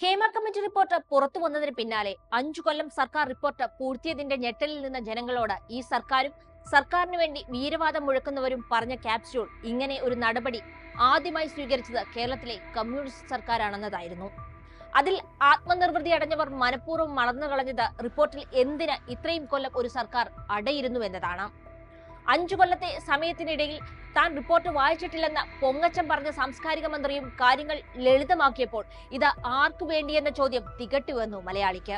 Hema committee report പുറത്തു വന്നതിന് പിന്നാലെ അഞ്ചു കൊല്ലം സർക്കാർ റിപ്പോർട്ട് പൂർത്തിയതിന്റെ ഞെട്ടലിൽ നിന്ന ജനങ്ങളോട് ഈ സർക്കാരും സർക്കാരിന് വേണ്ടി വീരവാദം മുഴക്കുന്നവരും പറഞ്ഞ ക്യാപ്സ്യൂൾ ഇങ്ങനെ ഒരു നടപടി ആദ്യമായി സ്വീകരിച്ചത് കേരളത്തിലെ കമ്മ്യൂണിസ്റ്റ് സർക്കാരാണെന്നതായിരുന്നു. അതിൽ ആത്മനിർവൃതി അടഞ്ഞവർ മനഃപൂർവം മറന്നു കളഞ്ഞത് റിപ്പോർട്ടിൽ എന്തിന് ഇത്രയും കൊല്ലം ഒരു സർക്കാർ അടയിരുന്നു എന്നതാണ് അഞ്ചു കൊല്ലത്തെ സമയത്തിനിടയിൽ താൻ റിപ്പോർട്ട് വായിച്ചിട്ടില്ലെന്ന് പൊങ്ങച്ചം പറഞ്ഞ സാംസ്കാരിക മന്ത്രിയും കാര്യങ്ങൾ ലളിതമാക്കിയപ്പോൾ ഇത് ആർക്കു വേണ്ടിയെന്ന ചോദ്യം തികട്ടി വന്നു മലയാളിക്ക്.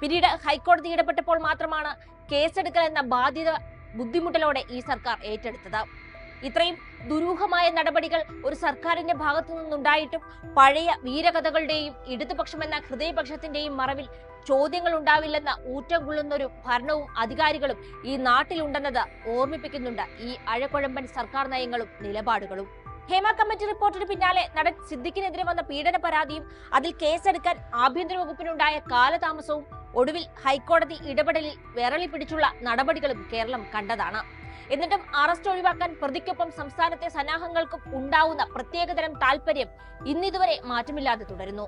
പിന്നീട് ഹൈക്കോടതി ഇടപെട്ടപ്പോൾ മാത്രമാണ് കേസെടുക്കൽ എന്ന ബാധ്യത ബുദ്ധിമുട്ടലോടെ ഈ സർക്കാർ ഏറ്റെടുത്തത്. ഇത്രയും ദുരൂഹമായ നടപടികൾ ഒരു സർക്കാരിന്റെ ഭാഗത്തു നിന്നുണ്ടായിട്ടും പഴയ വീരകഥകളുടെയും ഇടതുപക്ഷമെന്ന ഹൃദയപക്ഷത്തിന്റെയും മറവിൽ ചോദ്യങ്ങൾ ഉണ്ടാവില്ലെന്ന ഊറ്റം കൊള്ളുന്നൊരു ഭരണവും അധികാരികളും ഈ നാട്ടിലുണ്ടെന്നത് ഓർമ്മിപ്പിക്കുന്നുണ്ട് ഈ അഴക്കുഴമ്പൻ സർക്കാർ നയങ്ങളും നിലപാടുകളും. ഹേമ കമ്മിറ്റി റിപ്പോർട്ടിന് പിന്നാലെ നടൻ സിദ്ദിഖിനെതിരെ വന്ന പീഡന പരാതിയും അതിൽ കേസെടുക്കാൻ ആഭ്യന്തര വകുപ്പിനുണ്ടായ കാലതാമസവും ഒടുവിൽ ഹൈക്കോടതി ഇടപെടലിൽ വിരളി പിടിച്ചുള്ള നടപടികളും കേരളം കണ്ടതാണ്. എന്നിട്ടും അറസ്റ്റ് ഒഴിവാക്കാൻ പ്രതിക്കൊപ്പം സംസ്ഥാനത്തെ സന്നാഹങ്ങൾക്കും ഉണ്ടാവുന്ന പ്രത്യേകതരം താല്പര്യം ഇന്നിതുവരെ മാറ്റമില്ലാതെ തുടരുന്നു.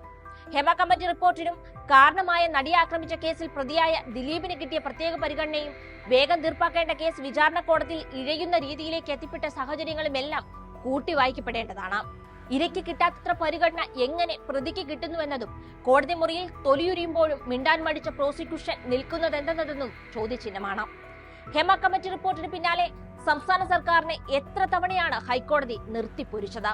ഹേമ കമ്മിറ്റി റിപ്പോർട്ടിനും കാരണമായ നടിയെ ആക്രമിച്ച കേസിൽ പ്രതിയായ ദിലീപിന് കിട്ടിയ പ്രത്യേക പരിഗണനയും വേഗം തീർപ്പാക്കേണ്ട കേസ് വിചാരണ കോടതിയിൽ ഇഴയുന്ന രീതിയിലേക്ക് എത്തിപ്പെട്ട സാഹചര്യങ്ങളുമെല്ലാം കൂട്ടി വായിക്കപ്പെടേണ്ടതാണ്. ഇരയ്ക്ക് കിട്ടാത്തത്ര പരിഗണന എങ്ങനെ പ്രതിക്ക് കിട്ടുന്നുവെന്നതും കോടതി മുറിയിൽ തൊലിയുരിയുമ്പോഴും മിണ്ടാൻ മടിച്ച പ്രോസിക്യൂഷൻ നിൽക്കുന്നതെന്തെന്നതെന്നും ചോദ്യചിഹ്നമാണ്. ഹേമ കമ്മിറ്റി റിപ്പോർട്ടിന് പിന്നാലെ സംസ്ഥാന സർക്കാരിനെ എത്ര തവണയാണ് ഹൈക്കോടതി നിർത്തിപ്പൊരിച്ചത്?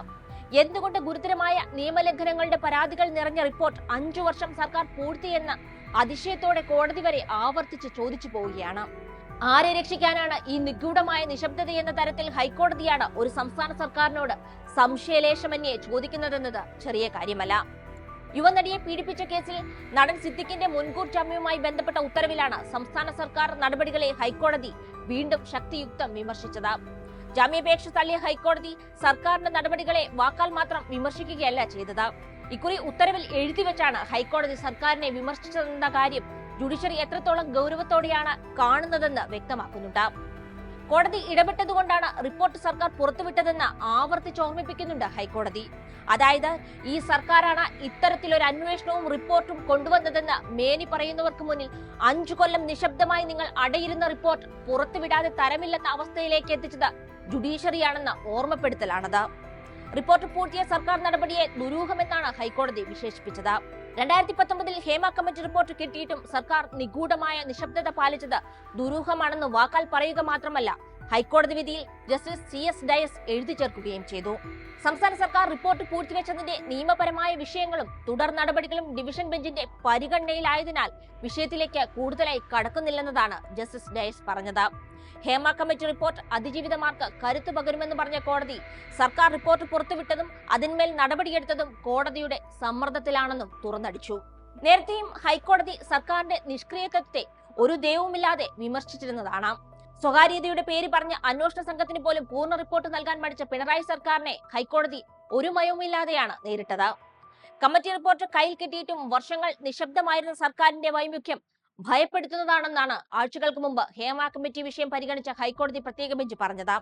എന്തുകൊണ്ട് ഗുരുതരമായ നിയമലംഘനങ്ങളുടെ പരാതികൾ നിറഞ്ഞ റിപ്പോർട്ട് അഞ്ചു വർഷം സർക്കാർ പൂർത്തിയെന്ന് അതിശയത്തോടെ കോടതി വരെ ആവർത്തിച്ച് ചോദിച്ചു പോവുകയാണ്. ആരെ രക്ഷിക്കാനാണ് ഈ നിഗൂഢമായ നിശബ്ദത എന്ന തരത്തിൽ ഹൈക്കോടതിയാണ് ഒരു സംസ്ഥാന സർക്കാരിനോട് സംശയലേശമന്യേ ചോദിക്കുന്നതെന്നത് ചെറിയ കാര്യമല്ല. യുവനടിയെ പീഡിപ്പിച്ച കേസിൽ നടൻ സിദ്ദിഖിന്റെ മുൻകൂർ ജാമ്യവുമായി ബന്ധപ്പെട്ട ഉത്തരവിലാണ് സംസ്ഥാന സർക്കാർ നടപടികളെ ഹൈക്കോടതി വീണ്ടും ശക്തിയുക്തം വിമർശിച്ചത്. ജാമ്യാപേക്ഷ തള്ളിയ ഹൈക്കോടതി സർക്കാരിന്റെ നടപടികളെ വാക്കാൽ മാത്രം വിമർശിക്കുകയല്ല ചെയ്തത്. ഇക്കുറി ഉത്തരവിൽ എഴുതിവെച്ചാണ് ഹൈക്കോടതി സർക്കാരിനെ വിമർശിച്ചതെന്ന കാര്യം ജുഡീഷ്യറി എത്രത്തോളം ഗൗരവത്തോടെയാണ് കാണുന്നതെന്ന് വ്യക്തമാക്കുന്നുണ്ട്. കോടതി ഇടപെട്ടതുകൊണ്ടാണ് റിപ്പോർട്ട് സർക്കാർ പുറത്തുവിട്ടതെന്ന് ആവർത്തിച്ച് ഓർമ്മിപ്പിക്കുന്നുണ്ട് ഹൈക്കോടതി. അതായത് ഈ സർക്കാരാണ് ഇത്തരത്തിലൊരു അന്വേഷണവും റിപ്പോർട്ടും കൊണ്ടുവന്നതെന്ന് മേനി പറയുന്നവർക്ക് മുന്നിൽ അഞ്ചു കൊല്ലം നിശബ്ദമായി നിങ്ങൾ അടയിരുന്ന റിപ്പോർട്ട് പുറത്തുവിടാതെ തരമില്ലെന്ന അവസ്ഥയിലേക്ക് എത്തിച്ചത് ജുഡീഷ്യറിയാണെന്ന ഓർമ്മപ്പെടുത്തലാണത്. റിപ്പോർട്ട് പൂർത്തിയ സർക്കാർ നടപടിയെ ദുരൂഹമെന്നാണ് ഹൈക്കോടതി വിശേഷിപ്പിച്ചത്. രണ്ടായിരത്തി പത്തൊമ്പതിൽ ഹേമ കമ്മിറ്റി റിപ്പോർട്ട് കിട്ടിയിട്ടും സർക്കാർ നിഗൂഢമായ നിശബ്ദത പാലിച്ചത് ദുരൂഹമാണെന്ന് വാക്കാൽ പറയുക മാത്രമല്ല ഹൈക്കോടതി വിധിയിൽ ജസ്റ്റിസ് സി എസ് ഡയസ് എഴുതി ചേർക്കുകയും ചെയ്തു. സംസ്ഥാന സർക്കാർ റിപ്പോർട്ട് പൂഴ്ത്തിവെച്ചതിന്റെ നിയമപരമായ വിഷയങ്ങളും തുടർ നടപടികളും ഡിവിഷൻ ബെഞ്ചിന്റെ പരിഗണനയിലായതിനാൽ വിഷയത്തിലേക്ക് കൂടുതലായി കടക്കുന്നില്ലെന്നതാണ് ജസ്റ്റിസ് ഡയസ് പറഞ്ഞത്. ഹേമ കമ്മിറ്റി റിപ്പോർട്ട് അതിജീവിതമാർക്ക് കരുത്തു പകരുമെന്ന് പറഞ്ഞ കോടതി. സർക്കാർ റിപ്പോർട്ട് പുറത്തുവിട്ടതും അതിന്മേൽ നടപടിയെടുത്തതും കോടതിയുടെ സമ്മർദ്ദത്തിലാണെന്നും തുറന്നടിച്ചു. നേരത്തെയും ഹൈക്കോടതി സർക്കാരിന്റെ നിഷ്ക്രിയത്വത്തെ ഒരു ദൈവവുമില്ലാതെ വിമർശിച്ചിരുന്നതാണ്. സ്വകാര്യതയുടെ പേര് പറഞ്ഞ അന്വേഷണ സംഘത്തിന് പോലും പൂർണ റിപ്പോർട്ട് നൽകാൻ മടിച്ച പിണറായി സർക്കാരിനെ ഹൈക്കോടതി ഒരു മയവുമില്ലാതെയാണ് നേരിട്ടത്. കമ്മിറ്റി റിപ്പോർട്ട് കയ്യിൽ കിട്ടിയിട്ടും വർഷങ്ങൾ നിശബ്ദമായിരുന്ന സർക്കാരിന്റെ വൈമുഖ്യം ഭയപ്പെടുത്തുന്നതാണെന്നാണ് ആഴ്ചകൾക്ക് മുമ്പ് ഹേമ കമ്മിറ്റി വിഷയം പരിഗണിച്ച ഹൈക്കോടതി പ്രത്യേക ബെഞ്ച് പറഞ്ഞത്.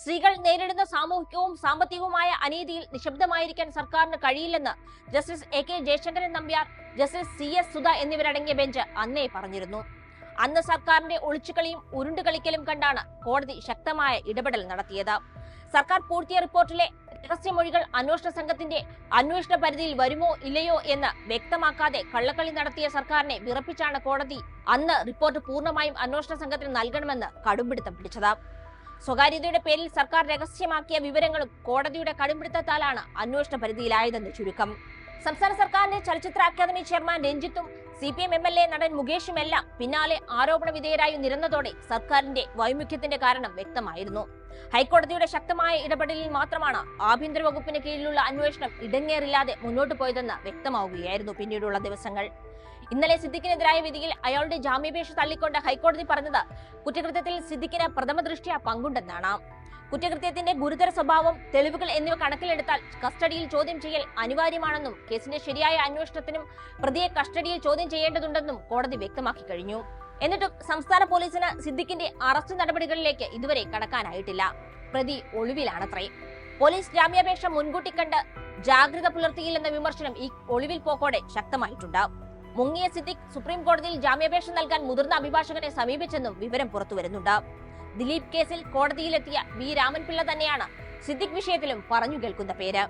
സ്ത്രീകൾ നേരിടുന്ന സാമൂഹികവും സാമ്പത്തികവുമായ അനീതിയിൽ നിശബ്ദമായിരിക്കാൻ സർക്കാരിന് കഴിയില്ലെന്ന് justice A K Jayasankaran Nambiar justice C S Sudha എന്നിവരടങ്ങിയ ബെഞ്ച് അന്നേ പറഞ്ഞിരുന്നു. അന്ന് സർക്കാരിന്റെ ഒളിച്ചുകളിയും ഉരുണ്ടുകളിക്കലും കണ്ടാണ് കോടതി ശക്തമായ ഇടപെടൽ നടത്തിയത്. സർക്കാർ പൂർത്തിയ റിപ്പോർട്ടിലെ രഹസ്യമൊഴികൾ അന്വേഷണ സംഘത്തിന്റെ അന്വേഷണ പരിധിയിൽ വരുമോ ഇല്ലയോ എന്ന് വ്യക്തമാക്കാതെ കള്ളക്കളി നടത്തിയ സർക്കാരിനെ വിറപ്പിച്ചാണ് കോടതി അന്ന് റിപ്പോർട്ട് പൂർണമായും അന്വേഷണ സംഘത്തിന് നൽകണമെന്ന് കടുംപിടുത്തം പിടിച്ചത്. സ്വകാര്യതയുടെ പേരിൽ സർക്കാർ രഹസ്യമാക്കിയ വിവരങ്ങളും കോടതിയുടെ കടുംപിടുത്തത്താലാണ് അന്വേഷണ പരിധിയിലായതെന്ന് ചുരുക്കം. സംസ്ഥാന സർക്കാരിന്റെ ചലച്ചിത്ര academy chairman രഞ്ജിത്തും C P M M L A നടൻ മുകേഷുമെല്ലാം പിന്നാലെ ആരോപണ വിധേയരായി നിരന്നതോടെ സർക്കാരിന്റെ വൈമുഖ്യത്തിന്റെ കാരണം വ്യക്തമായിരുന്നു. ഹൈക്കോടതിയുടെ ശക്തമായ ഇടപെടലിൽ മാത്രമാണ് ആഭ്യന്തര വകുപ്പിന് കീഴിലുള്ള അന്വേഷണം ഇടങ്ങേറില്ലാതെ മുന്നോട്ട് പോയതെന്ന് വ്യക്തമാവുകയായിരുന്നു പിന്നീടുള്ള ദിവസങ്ങൾ. ഇന്നലെ സിദ്ദിഖിനെതിരായ വിധിയിൽ അയാളുടെ ജാമ്യപേക്ഷ തള്ളിക്കൊണ്ട് ഹൈക്കോടതി പറഞ്ഞത് കുറ്റകൃത്യത്തിൽ സിദ്ദിഖിന് പ്രഥമ ദൃഷ്ടിയ പങ്കുണ്ടെന്നാണ്. കുറ്റകൃത്യത്തിന്റെ ഗുരുതര സ്വഭാവം തെളിവുകൾ എന്നിവ കണക്കിലെടുത്താൽ കസ്റ്റഡിയിൽ ചോദ്യം ചെയ്യൽ അനിവാര്യമാണെന്നും കേസിന്റെ ശരിയായ അന്വേഷണത്തിനും പ്രതിയെ കസ്റ്റഡിയിൽ ചോദ്യം ചെയ്യേണ്ടതുണ്ടെന്നും കോടതി വ്യക്തമാക്കി കഴിഞ്ഞു. എന്നിട്ടും സംസ്ഥാന പോലീസിന് സിദ്ദിഖിന്റെ അറസ്റ്റ് നടപടികളിലേക്ക് ഇതുവരെ കടക്കാനായിട്ടില്ല. പ്രതി ഒളിവിലാണത്രേ. പോലീസ് ജാമ്യാപേക്ഷ മുൻകൂട്ടി കണ്ട് ജാഗ്രത പുലർത്തിയില്ലെന്ന വിമർശനം ഈ ഒളിവിൽ പോക്കോടെ ശക്തമായിട്ടുണ്ട്. മുങ്ങിയ സിദ്ദിഖ് സുപ്രീം കോടതിയിൽ ജാമ്യാപേക്ഷ നൽകാൻ മുതിർന്ന അഭിഭാഷകനെ സമീപിച്ചെന്നും വിവരം പുറത്തുവരുന്നുണ്ട്. ദിലീപ് കേസിൽ കോടതിയിലെത്തിയ വി. രാമൻപിള്ള തന്നെയാണ് സിദ്ദിഖ് വിഷയത്തിലും പറഞ്ഞു കേൾക്കുന്ന പേര്.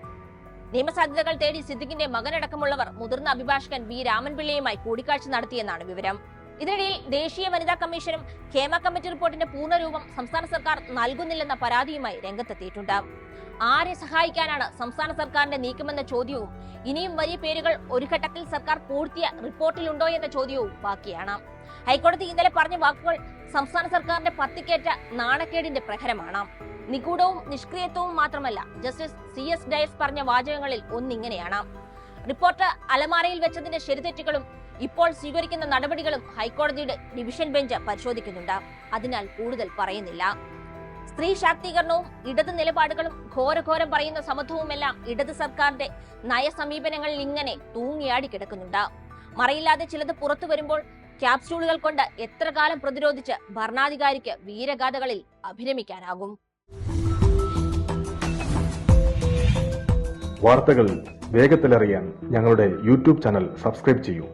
നിയമസാധ്യതകൾ തേടി സിദ്ദിഖിന്റെ മകനടക്കമുള്ളവർ മുതിർന്ന അഭിഭാഷകൻ വി. രാമൻപിള്ളയുമായി കൂടിക്കാഴ്ച നടത്തിയെന്നാണ് വിവരം. ഇതിനിടയിൽ ദേശീയ വനിതാ കമ്മീഷനും ഖേമ കമ്മിറ്റി റിപ്പോർട്ടിന്റെ പൂർണരൂപം സംസ്ഥാന സർക്കാർ നൽകുന്നില്ലെന്ന പരാതിയുമായി രംഗത്തെത്തിയിട്ടുണ്ട്. ആരെ സഹായിക്കാനാണ് സംസ്ഥാന സർക്കാരിന്റെ നീക്കമെന്ന ചോദ്യവും ഇനിയും വലിയ പേരുകൾ ഒരു ഘട്ടത്തിൽ സർക്കാർ പൂർത്തിയ റിപ്പോർട്ടിലുണ്ടോ എന്ന ചോദ്യവും ബാക്കിയാണ്. ഹൈക്കോടതി ഇന്നലെ പറഞ്ഞ വാക്കുകൾ സംസ്ഥാന സർക്കാരിന്റെ പത്തിക്കേറ്റ നാണക്കേടിന്റെ പ്രഹരമാണ്. നിഗൂഢവും നിഷ്ക്രിയത്വവും മാത്രമല്ല ജസ്റ്റിസ് സി എസ് ഡയസ് പറഞ്ഞ വാചകങ്ങളിൽ ഒന്നിങ്ങനെയാണ്. റിപ്പോർട്ട് അലമാരയിൽ വെച്ചതിന്റെ ശരിതെറ്റുകളും ഇപ്പോൾ സ്വീകരിക്കുന്ന നടപടികളും ഹൈക്കോടതിയുടെ ഡിവിഷൻ ബെഞ്ച് പരിശോധിക്കുന്നുണ്ട്. അതിനാൽ കൂടുതൽ പറയുന്നില്ല. സ്ത്രീ ശാക്തീകരണവും ഇടത് നിലപാടുകളും ഘോരഘോരം പറയുന്ന സമത്വവുമെല്ലാം ഇടത് സർക്കാരിന്റെ നയസമീപനങ്ങളിൽ ഇങ്ങനെ തൂങ്ങിയാടി കിടക്കുന്നുണ്ട്. മറയില്ലാതെ ചിലത് പുറത്തു വരുമ്പോൾ ക്യാപ്സ്യൂളുകൾ കൊണ്ട് എത്ര കാലം പ്രതിരോധിച്ച് ഭരണാധികാരിക്ക് വീരഗാഥകളിൽ അഭിരമിക്കാനാകും. വാർത്തകൾ വേഗത്തിലറിയാൻ ഞങ്ങളുടെ യൂട്യൂബ് ചാനൽ സബ്സ്ക്രൈബ് ചെയ്യൂ.